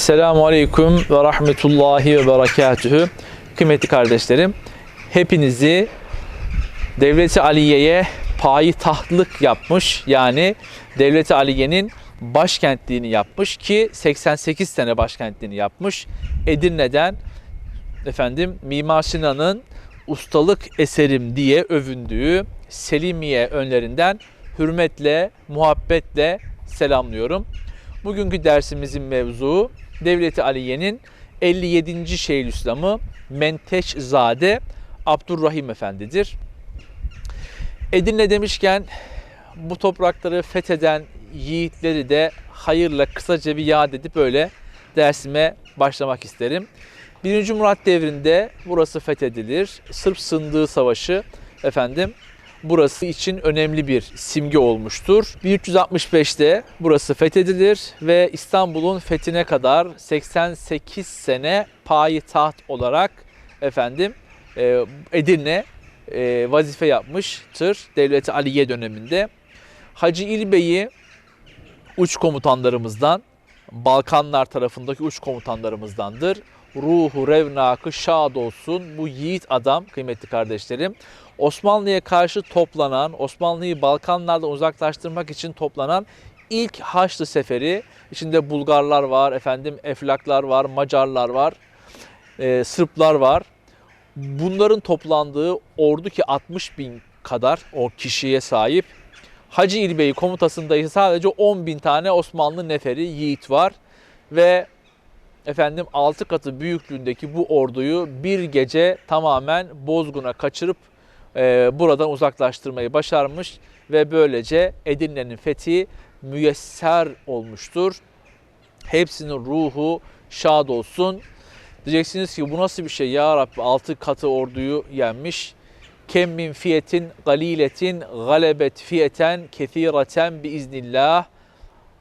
Esselamu Aleyküm ve Rahmetullahi ve Berekatühü. Kıymetli kardeşlerim, hepinizi Devleti Aliye'ye payitahtlık yapmış. Yani Devleti Aliye'nin başkentliğini yapmış ki 88 sene başkentliğini yapmış. Edirne'den efendim Mimar Sinan'ın ustalık eserim diye övündüğü Selimiye önlerinden hürmetle, muhabbetle selamlıyorum. Bugünkü dersimizin mevzuu Devleti Aliye'nin 57. Şeyhülislam'ı Menteşzade Abdurrahim Efendi'dir. Edirne demişken bu toprakları fetheden yiğitleri de hayırla kısaca bir yad edip öyle dersime başlamak isterim. 1. Murat devrinde burası fethedilir. Sırp Sındığı Savaşı efendim burası için önemli bir simge olmuştur. 1365'te burası fethedilir ve İstanbul'un fethine kadar 88 sene payitaht olarak efendim e, Edirne e, vazife yapmıştır Devleti Aliye döneminde. Hacı İlbey'i uç komutanlarımızdan, Balkanlar tarafındaki uç komutanlarımızdandır. Ruhu revnakı şad olsun bu yiğit adam kıymetli kardeşlerim. Osmanlı'ya karşı toplanan, Osmanlı'yı Balkanlardan uzaklaştırmak için toplanan ilk Haçlı Seferi, içinde Bulgarlar var, efendim Eflaklar var, Macarlar var, e, Sırplar var. Bunların toplandığı ordu ki 60 bin kadar o kişiye sahip. Hacı İlbey komutasında ise sadece 10 bin tane Osmanlı neferi yiğit var ve efendim 6 katı büyüklüğündeki bu orduyu bir gece tamamen Bozgun'a kaçırıp e, buradan uzaklaştırmayı başarmış ve böylece Edirne'nin fethi müyesser olmuştur. Hepsinin ruhu şad olsun. Diyeceksiniz ki bu nasıl bir şey ya Rabbi 6 katı orduyu yenmiş. Kem min fiyetin galiletin galebet fiyeten kethireten biiznillah.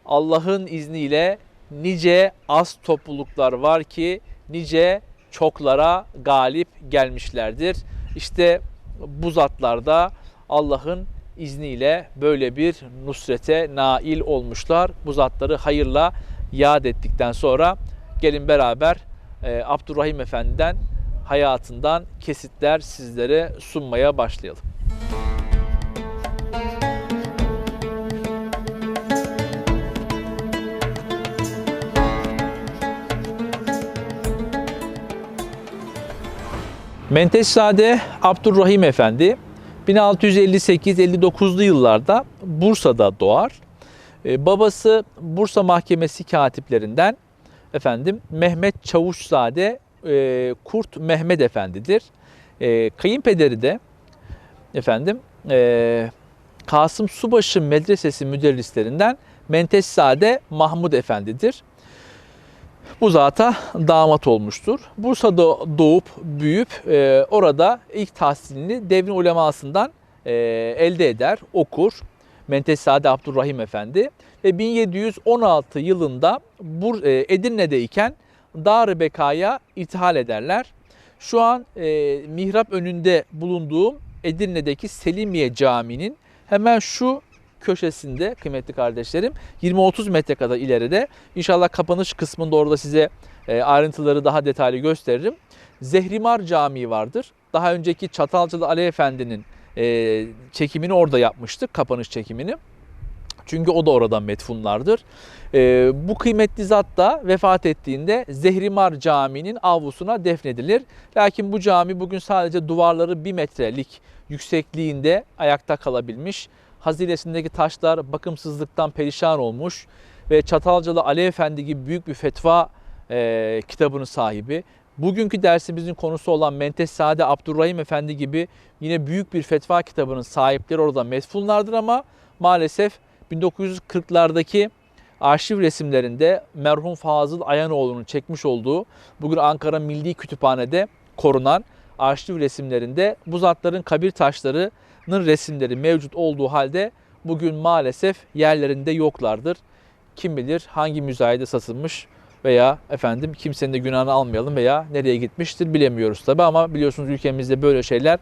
Allah'ın izniyle nice az topluluklar var ki nice çoklara galip gelmişlerdir. İşte bu zatlarda Allah'ın izniyle böyle bir nusrete nail olmuşlar. Bu zatları hayırla yad ettikten sonra gelin beraber e, Abdurrahim Efendi'den hayatından kesitler sizlere sunmaya başlayalım. Menteşzade Abdurrahim Efendi 1658-59'lu yıllarda Bursa'da doğar. Ee, babası Bursa Mahkemesi katiplerinden efendim Mehmet Çavuşzade e, Kurt Mehmet Efendi'dir. E, kayınpederi de efendim e, Kasım Subaşı Medresesi müderrislerinden Menteşzade Mahmud Efendi'dir. Bu zata damat olmuştur. Bursa'da doğup büyüyüp e, orada ilk tahsilini devrin ulemasından e, elde eder, okur. Menteşzade Abdurrahim Efendi ve 1716 yılında Bur e, Edirne'deyken Dar-ı Beka'ya irtihal ederler. Şu an e, mihrap önünde bulunduğum Edirne'deki Selimiye Camii'nin hemen şu köşesinde kıymetli kardeşlerim 20-30 metre kadar ileride inşallah kapanış kısmında orada size e, ayrıntıları daha detaylı gösteririm. Zehrimar Camii vardır. Daha önceki Çatalcalı Ali Efendi'nin e, çekimini orada yapmıştık, kapanış çekimini. Çünkü o da oradan metfunlardır. E, bu kıymetli zat da vefat ettiğinde Zehrimar Camii'nin avlusuna defnedilir. Lakin bu cami bugün sadece duvarları bir metrelik yüksekliğinde ayakta kalabilmiş. Hazinesindeki taşlar bakımsızlıktan perişan olmuş ve Çatalcalı Ali Efendi gibi büyük bir fetva e, kitabının sahibi, Bugünkü dersimizin konusu olan Menteş Sade Abdurrahim Efendi gibi yine büyük bir fetva kitabının sahipleri orada metfunlardır ama maalesef 1940'lardaki arşiv resimlerinde merhum Fazıl Ayanoğlu'nun çekmiş olduğu bugün Ankara Milli Kütüphane'de korunan arşiv resimlerinde bu zatların kabir taşlarının resimleri mevcut olduğu halde bugün maalesef yerlerinde yoklardır. Kim bilir hangi müzayede satılmış veya efendim kimsenin de günahını almayalım veya nereye gitmiştir bilemiyoruz tabi ama biliyorsunuz ülkemizde böyle şeyler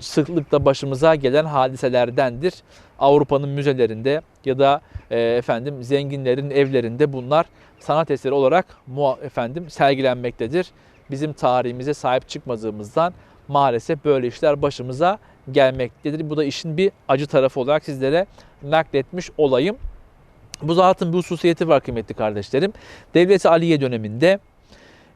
sıklıkla başımıza gelen hadiselerdendir. Avrupa'nın müzelerinde ya da e, efendim zenginlerin evlerinde bunlar sanat eseri olarak muha- efendim sergilenmektedir. Bizim tarihimize sahip çıkmadığımızdan maalesef böyle işler başımıza gelmektedir. Bu da işin bir acı tarafı olarak sizlere nakletmiş olayım. Bu zatın bir hususiyeti var kıymetli kardeşlerim. Devleti Aliye döneminde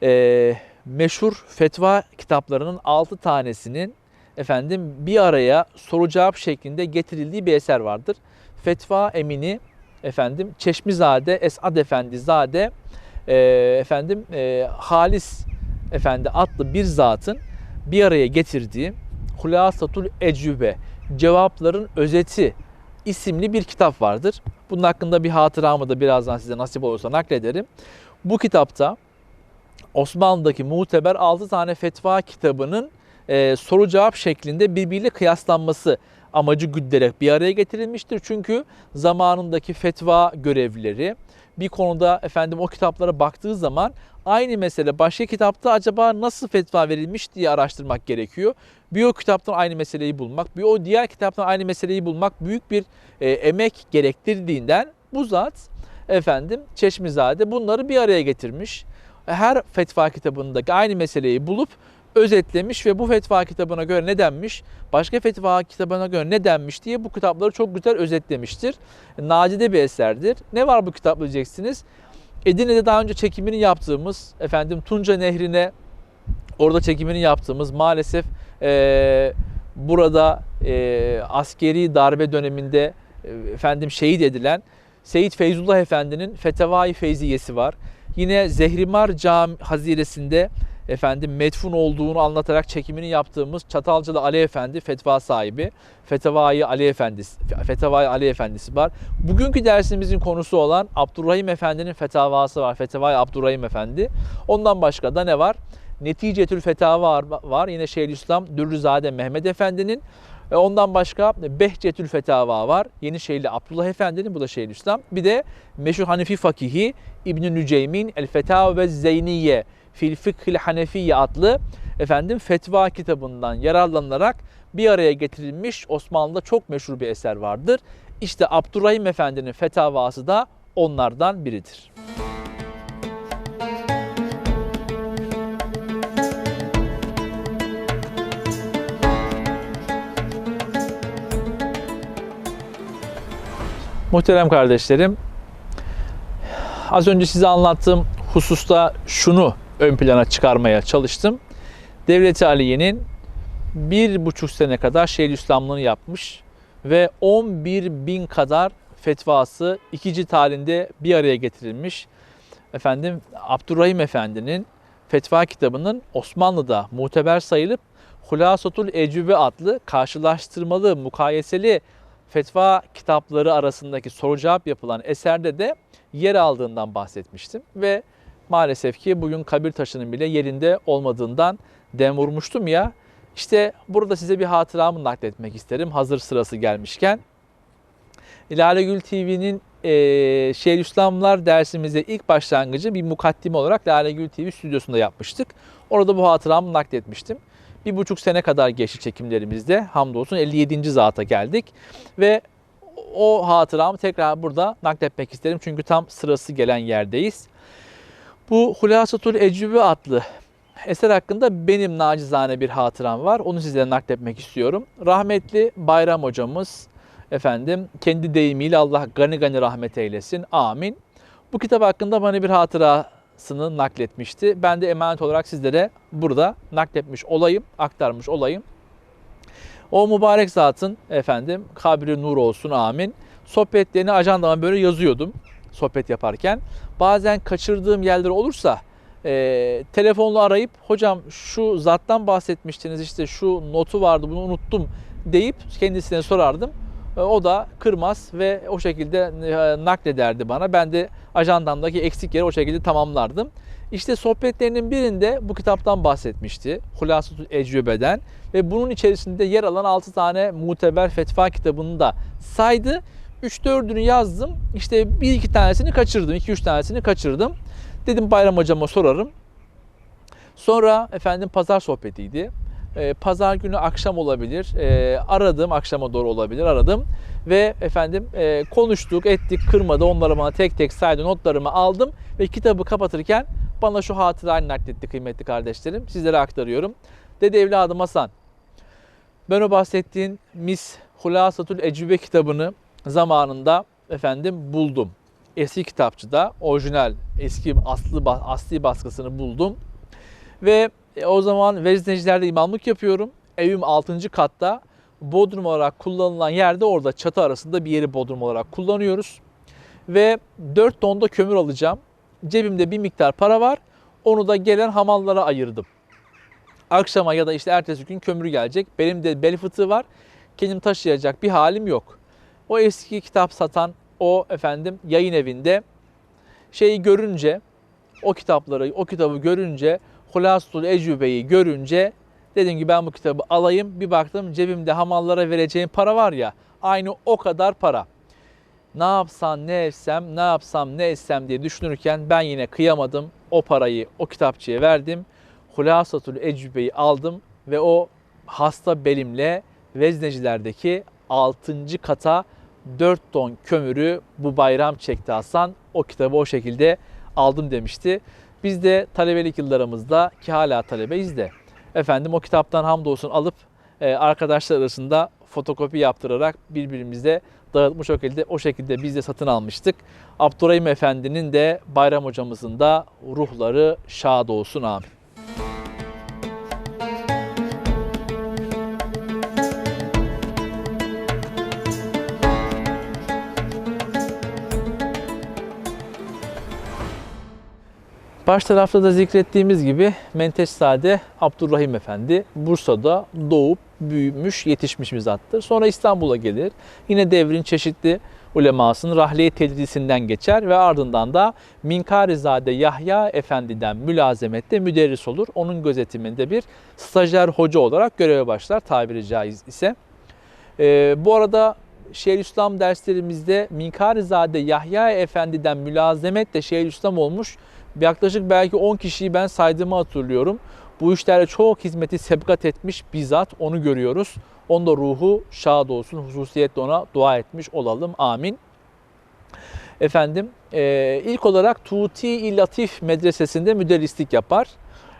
e, meşhur fetva kitaplarının 6 tanesinin efendim bir araya soru cevap şeklinde getirildiği bir eser vardır. Fetva Emini efendim Çeşmizade Esad Efendizade e, efendim e, Halis Efendi adlı bir zatın bir araya getirdiği Hulasatul Ecübe cevapların özeti isimli bir kitap vardır. Bunun hakkında bir hatıramı da birazdan size nasip olursa naklederim. Bu kitapta Osmanlı'daki muteber 6 tane fetva kitabının e, soru cevap şeklinde birbiriyle kıyaslanması amacı güderek bir araya getirilmiştir. Çünkü zamanındaki fetva görevlileri bir konuda efendim o kitaplara baktığı zaman aynı mesele başka kitapta acaba nasıl fetva verilmiş diye araştırmak gerekiyor. Bir o kitaptan aynı meseleyi bulmak, bir o diğer kitaptan aynı meseleyi bulmak büyük bir e, emek gerektirdiğinden bu zat efendim Çeşmizade bunları bir araya getirmiş. Her fetva kitabındaki aynı meseleyi bulup özetlemiş ve bu fetva kitabına göre ne denmiş, başka fetva kitabına göre ne denmiş diye bu kitapları çok güzel özetlemiştir. Nadide bir eserdir. Ne var bu kitapta diyeceksiniz? Edirne'de daha önce çekimini yaptığımız efendim Tunca Nehri'ne orada çekimini yaptığımız maalesef e, burada e, askeri darbe döneminde e, efendim şehit edilen Seyit Feyzullah Efendi'nin Fetevai Feyziyesi var. Yine Zehrimar Cam Haziresinde efendim metfun olduğunu anlatarak çekimini yaptığımız Çatalcalı Ali Efendi fetva sahibi Fetevai Ali Efendisi Fetevai Ali Efendisi var. Bugünkü dersimizin konusu olan Abdurrahim Efendi'nin fetavası var. Fetevai Abdurrahim Efendi. Ondan başka da ne var? Neticetül Fetava var, var. Yine Şeyhülislam Dürrüzade Mehmet Efendi'nin. E, Ondan başka Behçetül Fetava var. Yenişehirli Abdullah Efendi'nin bu da Şeyhülislam. Bir de meşhur Hanefi fakihi İbn Nüceymin El Fetava ve Zeyniye fil Fıkhil Hanefiye adlı efendim fetva kitabından yararlanarak bir araya getirilmiş Osmanlı'da çok meşhur bir eser vardır. İşte Abdurrahim Efendi'nin fetavası da onlardan biridir. Muhterem kardeşlerim, az önce size anlattığım hususta şunu ön plana çıkarmaya çalıştım. Devleti Aliye'nin bir buçuk sene kadar Şeyhülislamlığını yapmış ve 11 bin kadar fetvası iki cilt bir araya getirilmiş. Efendim Abdurrahim Efendi'nin fetva kitabının Osmanlı'da muteber sayılıp Hulasatul Ecübe adlı karşılaştırmalı, mukayeseli fetva kitapları arasındaki soru cevap yapılan eserde de yer aldığından bahsetmiştim ve maalesef ki bugün kabir taşının bile yerinde olmadığından dem vurmuştum ya. İşte burada size bir hatıramı nakletmek isterim hazır sırası gelmişken. Lale Gül TV'nin e, Şeyhülislamlar dersimize ilk başlangıcı bir mukaddime olarak Lale Gül TV stüdyosunda yapmıştık. Orada bu hatıramı nakletmiştim. Bir buçuk sene kadar geçti çekimlerimizde. Hamdolsun 57. zata geldik. Ve o hatıramı tekrar burada nakletmek isterim. Çünkü tam sırası gelen yerdeyiz. Bu Hulasatul Ecübe adlı eser hakkında benim nacizane bir hatıram var. Onu size nakletmek istiyorum. Rahmetli Bayram hocamız efendim kendi deyimiyle Allah gani gani rahmet eylesin. Amin. Bu kitap hakkında bana bir hatırasını nakletmişti. Ben de emanet olarak sizlere burada nakletmiş olayım, aktarmış olayım. O mübarek zatın efendim kabri nur olsun amin. Sohbetlerini ajandama böyle yazıyordum sohbet yaparken. Bazen kaçırdığım yerler olursa e, telefonla arayıp hocam şu zattan bahsetmiştiniz işte şu notu vardı bunu unuttum deyip kendisine sorardım. E, O da kırmaz ve o şekilde e, naklederdi bana. Ben de ajandamdaki eksik yeri o şekilde tamamlardım. İşte sohbetlerinin birinde bu kitaptan bahsetmişti. Hulasatül Ecrübe'den ve bunun içerisinde yer alan 6 tane muteber fetva kitabını da saydı. 3-4'ünü yazdım. İşte 1-2 tanesini kaçırdım. 2-3 tanesini kaçırdım. Dedim Bayram hocama sorarım. Sonra efendim pazar sohbetiydi. Ee, pazar günü akşam olabilir. Ee, aradım akşama doğru olabilir aradım. Ve efendim e, konuştuk ettik kırmadı onları bana tek tek saydı notlarımı aldım. Ve kitabı kapatırken bana şu hatırayı nakletti kıymetli kardeşlerim. Sizlere aktarıyorum. Dedi evladım Hasan ben o bahsettiğin Mis Hulasatül Ecübe kitabını zamanında efendim buldum. Eski kitapçıda orijinal eski aslı asli baskısını buldum. Ve e, o zaman veznecilerde imamlık yapıyorum. Evim 6. katta. Bodrum olarak kullanılan yerde orada çatı arasında bir yeri bodrum olarak kullanıyoruz. Ve 4 tonda kömür alacağım. Cebimde bir miktar para var. Onu da gelen hamallara ayırdım. Akşama ya da işte ertesi gün kömür gelecek. Benim de bel fıtığı var. Kendim taşıyacak bir halim yok. O eski kitap satan o efendim yayın evinde şeyi görünce o kitapları, o kitabı görünce Hulasul Ecübe'yi görünce dedim ki ben bu kitabı alayım. Bir baktım cebimde hamallara vereceğim para var ya aynı o kadar para. Ne yapsam ne etsem, ne yapsam ne etsem diye düşünürken ben yine kıyamadım. O parayı o kitapçıya verdim. Hulasatul Ecübe'yi aldım ve o hasta belimle veznecilerdeki 6. kata 4 ton kömürü bu bayram çekti Hasan. O kitabı o şekilde aldım demişti. Biz de talebelik yıllarımızda ki hala talebeyiz de efendim o kitaptan hamdolsun alıp e, arkadaşlar arasında fotokopi yaptırarak birbirimize dağıtmış o şekilde o şekilde biz de satın almıştık. Abdurrahim Efendi'nin de Bayram hocamızın da ruhları şad olsun amin. Baş tarafta da zikrettiğimiz gibi Menteşzade Abdurrahim Efendi Bursa'da doğup büyümüş, yetişmiş bir zattır. Sonra İstanbul'a gelir. Yine devrin çeşitli ulemasının rahliye tedrisinden geçer ve ardından da Minkarizade Yahya Efendi'den mülazemette müderris olur. Onun gözetiminde bir stajyer hoca olarak göreve başlar tabiri caiz ise. Ee, bu arada Şeyhülislam derslerimizde Minkarizade Yahya Efendi'den mülazemetle Şeyhülislam olmuş yaklaşık belki 10 kişiyi ben saydığımı hatırlıyorum. Bu işlere çok hizmeti sebkat etmiş bizzat onu görüyoruz. Onda ruhu şad olsun. Hususiyetle ona dua etmiş olalım. Amin. Efendim ilk olarak Tuti Latif Medresesi'nde müderrislik yapar.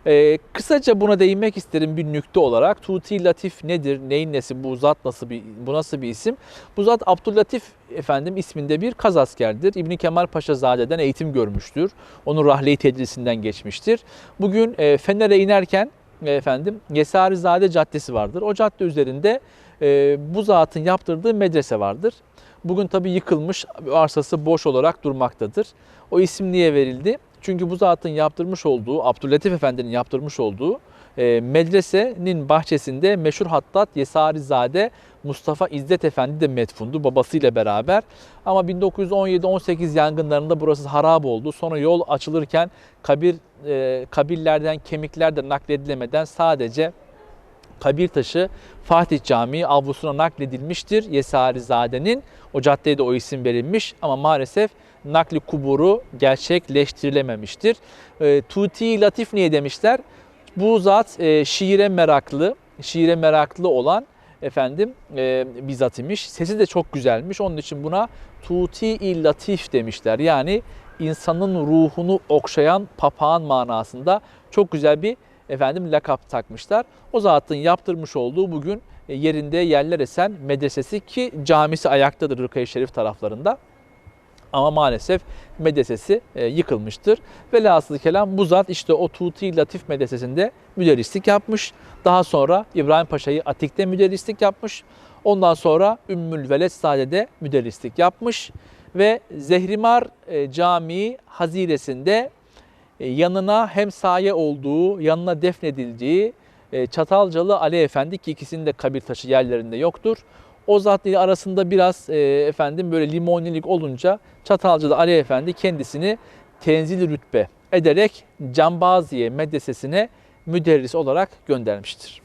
E, kısaca buna değinmek isterim bir nükte olarak. Tuti Latif nedir? Neyin nesi? Bu zat nasıl bir bu nasıl bir isim? Bu zat Abdüllatif efendim isminde bir kaz askerdir. İbni Kemal Paşazade'den eğitim görmüştür. Onun rahleyi tedrisinden geçmiştir. Bugün e, Fener'e inerken e, efendim Yesarizade Caddesi vardır. O cadde üzerinde e, bu zatın yaptırdığı medrese vardır. Bugün tabi yıkılmış, arsası boş olarak durmaktadır. O isim niye verildi? Çünkü bu zatın yaptırmış olduğu, Abdüllatif Efendi'nin yaptırmış olduğu e, medresenin bahçesinde meşhur hattat Yesarizade Mustafa İzzet Efendi de metfundu babasıyla beraber. Ama 1917-18 yangınlarında burası harap oldu. Sonra yol açılırken kabir e, kabirlerden kemikler de nakledilemeden sadece kabir taşı Fatih Camii avlusuna nakledilmiştir. Yesarizade'nin o caddeye de o isim verilmiş ama maalesef nakli kuburu gerçekleştirilememiştir. E, Tuti Latif niye demişler? Bu zat e, şiire meraklı, şiire meraklı olan efendim e, bir zat imiş. Sesi de çok güzelmiş. Onun için buna Tuti Latif demişler. Yani insanın ruhunu okşayan papağan manasında çok güzel bir efendim lakap takmışlar. O zatın yaptırmış olduğu bugün e, yerinde yerler esen medresesi ki camisi ayaktadır Rıkayı Şerif taraflarında. Ama maalesef medresesi e, yıkılmıştır. Velhasıl kelam bu zat işte o Tuti Latif medresesinde müderrislik yapmış. Daha sonra İbrahim Paşa'yı Atik'te müderrislik yapmış. Ondan sonra Ümmül Veled Sade'de müderrislik yapmış. Ve Zehrimar e, Camii Haziresinde e, yanına hem saye olduğu, yanına defnedildiği Çatalcalı Ali Efendi ki ikisinin de kabir taşı yerlerinde yoktur. O zat ile arasında biraz e, efendim böyle limonilik olunca Çatalcalı Ali Efendi kendisini tenzil rütbe ederek Cambaziye medresesine müderris olarak göndermiştir.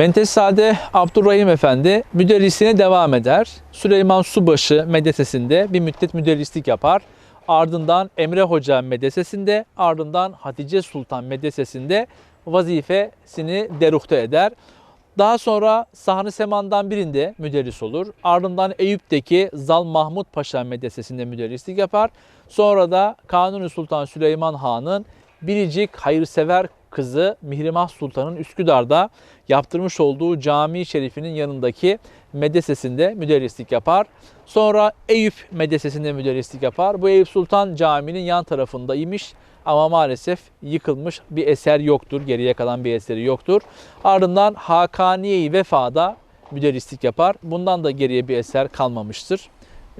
Mentesade Abdurrahim Efendi müderrisine devam eder. Süleyman Subaşı medresesinde bir müddet müderrislik yapar. Ardından Emre Hoca medresesinde, ardından Hatice Sultan medresesinde vazifesini deruhte eder. Daha sonra Sahne Seman'dan birinde müderris olur. Ardından Eyüp'teki Zal Mahmut Paşa medresesinde müderrislik yapar. Sonra da Kanuni Sultan Süleyman Han'ın biricik hayırsever kızı Mihrimah Sultan'ın Üsküdar'da yaptırmış olduğu cami şerifinin yanındaki medresesinde müderrislik yapar. Sonra Eyüp medresesinde müderrislik yapar. Bu Eyüp Sultan Camii'nin yan tarafındaymış ama maalesef yıkılmış bir eser yoktur. Geriye kalan bir eseri yoktur. Ardından Hakaniye-i Vefa'da müderrislik yapar. Bundan da geriye bir eser kalmamıştır.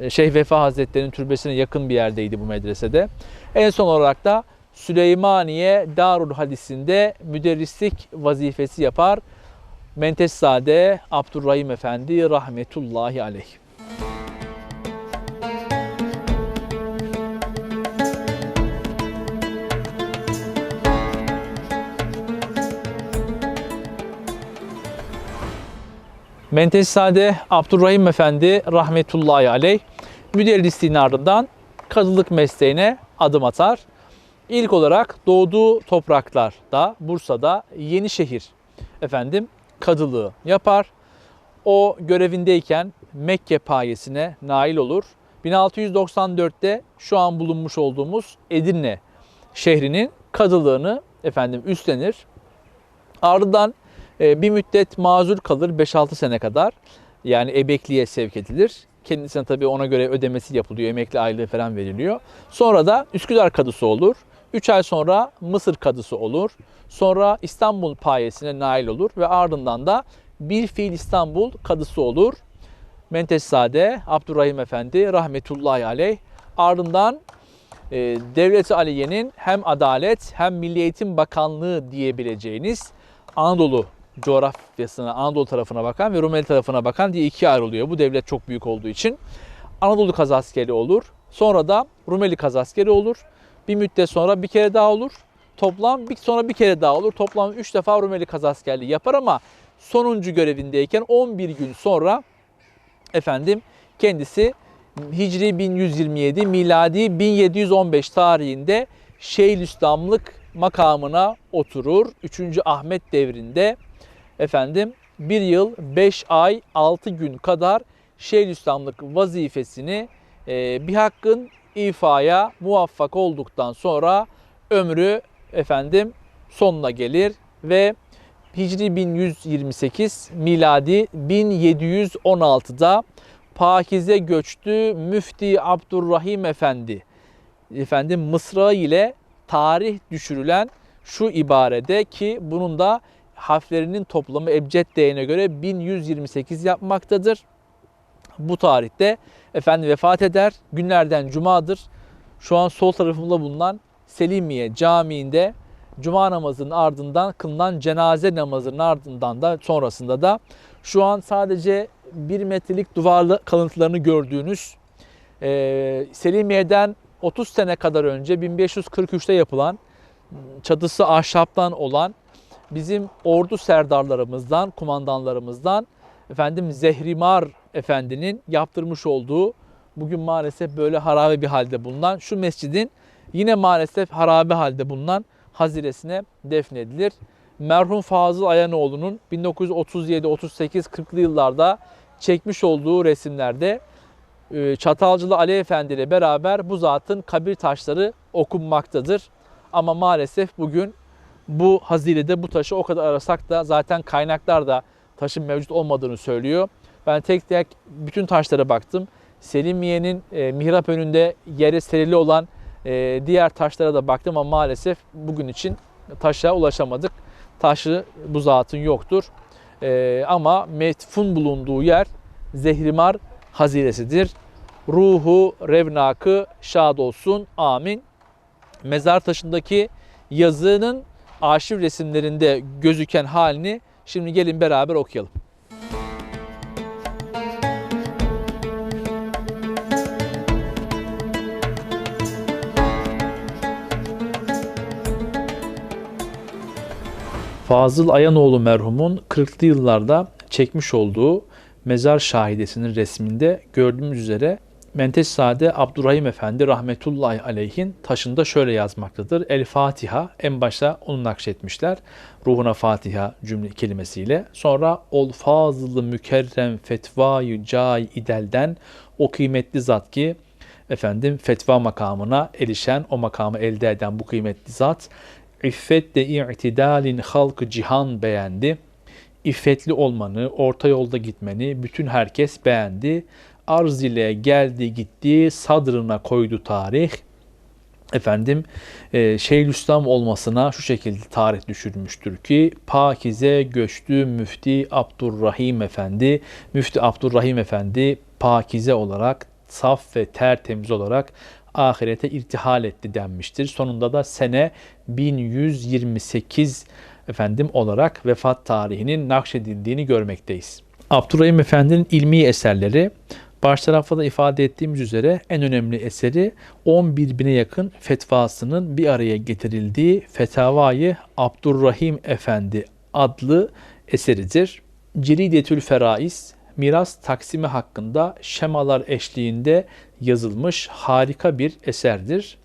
Şeyh Vefa Hazretleri'nin türbesine yakın bir yerdeydi bu medresede. En son olarak da Süleymaniye Darul Hadis'inde müderrislik vazifesi yapar. Menteszade Abdurrahim Efendi rahmetullahi aleyh. Menteszade Abdurrahim Efendi rahmetullahi aleyh müderrisliğin ardından kadılık mesleğine adım atar. İlk olarak doğduğu topraklarda Bursa'da Yenişehir efendim kadılığı yapar. O görevindeyken Mekke payesine nail olur. 1694'te şu an bulunmuş olduğumuz Edirne şehrinin kadılığını efendim üstlenir. Ardından e, bir müddet mazur kalır 5-6 sene kadar. Yani emekliye sevk edilir. Kendisine tabii ona göre ödemesi yapılıyor. Emekli aylığı falan veriliyor. Sonra da Üsküdar kadısı olur. 3 ay sonra Mısır kadısı olur. Sonra İstanbul payesine nail olur ve ardından da bir fiil İstanbul kadısı olur. Menteszade Abdurrahim Efendi rahmetullahi aleyh ardından e, Devleti Aliye'nin hem adalet hem Milli Eğitim Bakanlığı diyebileceğiniz Anadolu coğrafyasına, Anadolu tarafına bakan ve Rumeli tarafına bakan diye ikiye ayrılıyor. Bu devlet çok büyük olduğu için. Anadolu kazaskeri olur. Sonra da Rumeli kazaskeri olur. Bir müddet sonra bir kere daha olur. Toplam bir sonra bir kere daha olur. Toplam 3 defa Rumeli kazaskerliği yapar ama sonuncu görevindeyken 11 gün sonra efendim kendisi Hicri 1127 miladi 1715 tarihinde Şeyhülislamlık makamına oturur. 3. Ahmet devrinde efendim bir yıl 5 ay 6 gün kadar Şeyhülislamlık vazifesini e, bir hakkın ifaya muvaffak olduktan sonra ömrü efendim sonuna gelir ve Hicri 1128 miladi 1716'da Pakize göçtü Müfti Abdurrahim Efendi efendim Mısra ile tarih düşürülen şu ibarede ki bunun da harflerinin toplamı ebced değerine göre 1128 yapmaktadır. Bu tarihte efendi vefat eder. Günlerden cumadır. Şu an sol tarafımda bulunan Selimiye Camii'nde cuma namazının ardından kılınan cenaze namazının ardından da sonrasında da şu an sadece bir metrelik duvarlı kalıntılarını gördüğünüz e, Selimiye'den 30 sene kadar önce 1543'te yapılan çatısı ahşaptan olan bizim ordu serdarlarımızdan, kumandanlarımızdan efendim Zehrimar Efendi'nin yaptırmış olduğu bugün maalesef böyle harabe bir halde bulunan şu mescidin yine maalesef harabe halde bulunan haziresine defnedilir. Merhum Fazıl Ayanoğlu'nun 1937, 38, 40'lı yıllarda çekmiş olduğu resimlerde e, Çatalcılı Ali Efendi ile beraber bu zatın kabir taşları okunmaktadır. Ama maalesef bugün bu hazirede bu taşı o kadar arasak da zaten kaynaklar da taşın mevcut olmadığını söylüyor. Ben tek tek bütün taşlara baktım. Selimiye'nin e, mihrap önünde yere serili olan e, diğer taşlara da baktım ama maalesef bugün için taşa ulaşamadık. taşı bu zatın yoktur. Ee, ama metfun bulunduğu yer Zehrimar haziresidir. Ruhu revnakı şad olsun. Amin. Mezar taşındaki yazının arşiv resimlerinde gözüken halini şimdi gelin beraber okuyalım. Fazıl Ayanoğlu merhumun 40'lı yıllarda çekmiş olduğu mezar şahidesinin resminde gördüğümüz üzere Menteş Sade Abdurrahim Efendi rahmetullahi aleyhin taşında şöyle yazmaktadır. El Fatiha en başta onu nakşetmişler. Ruhuna Fatiha cümle kelimesiyle. Sonra ol fazılı mükerrem fetvayı cay idelden o kıymetli zat ki efendim fetva makamına erişen, o makamı elde eden bu kıymetli zat İffet de i'tidalin halkı cihan beğendi. İffetli olmanı, orta yolda gitmeni bütün herkes beğendi. Arz ile geldi gitti, sadrına koydu tarih. Efendim e, Şeyhülislam olmasına şu şekilde tarih düşürmüştür ki Pakize göçtü Müfti Abdurrahim Efendi. Müfti Abdurrahim Efendi Pakize olarak saf ve tertemiz olarak ahirete irtihal etti denmiştir. Sonunda da sene 1128 efendim olarak vefat tarihinin nakşedildiğini görmekteyiz. Abdurrahim Efendi'nin ilmi eserleri baş tarafta da ifade ettiğimiz üzere en önemli eseri 11 bine yakın fetvasının bir araya getirildiği Fetavayı Abdurrahim Efendi adlı eseridir. Ciridetül Feraiz miras taksimi hakkında şemalar eşliğinde yazılmış harika bir eserdir.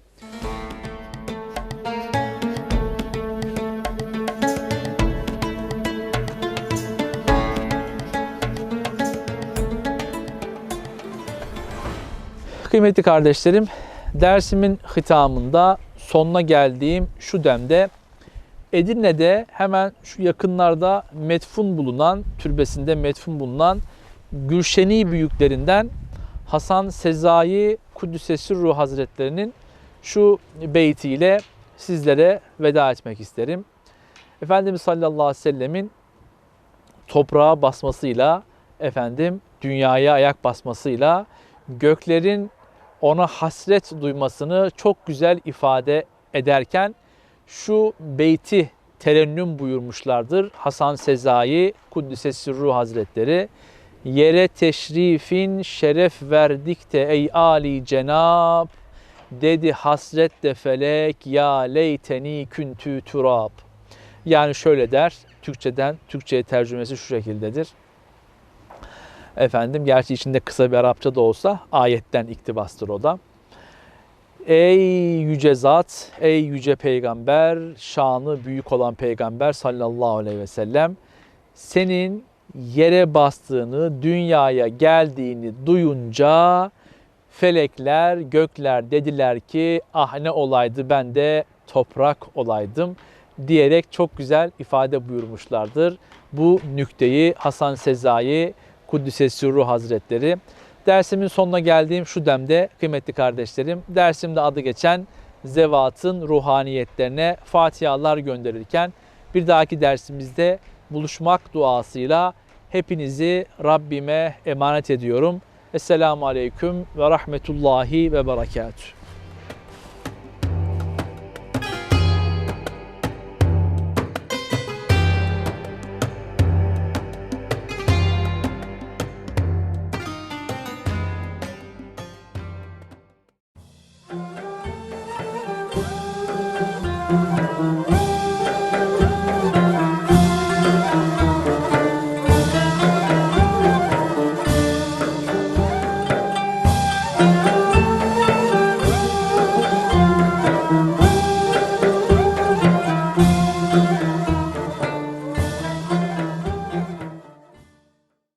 Kıymetli kardeşlerim, dersimin hitamında sonuna geldiğim şu demde Edirne'de hemen şu yakınlarda metfun bulunan, türbesinde metfun bulunan Gülşeni büyüklerinden Hasan Sezai Kuddüs'e Ruh Hazretlerinin şu beytiyle sizlere veda etmek isterim. Efendimiz sallallahu aleyhi ve sellemin toprağa basmasıyla, efendim dünyaya ayak basmasıyla göklerin ona hasret duymasını çok güzel ifade ederken şu beyti terennüm buyurmuşlardır. Hasan Sezai Kuddüs'e Ruh Hazretleri Yere teşrifin şeref verdik de ey Ali Cenab dedi hasret de felek ya leyteni küntü turab. Yani şöyle der Türkçeden Türkçe'ye tercümesi şu şekildedir. Efendim gerçi içinde kısa bir Arapça da olsa ayetten iktibastır o da. Ey yüce zat, ey yüce peygamber, şanı büyük olan peygamber sallallahu aleyhi ve sellem senin yere bastığını, dünyaya geldiğini duyunca felekler, gökler dediler ki ah ne olaydı ben de toprak olaydım diyerek çok güzel ifade buyurmuşlardır. Bu nükteyi Hasan Sezai Kuddise Sürru Hazretleri. Dersimin sonuna geldiğim şu demde kıymetli kardeşlerim, dersimde adı geçen zevatın ruhaniyetlerine fatihalar gönderirken bir dahaki dersimizde buluşmak duasıyla hepinizi Rabbime emanet ediyorum. Esselamu Aleyküm ve Rahmetullahi ve Berekatuhu.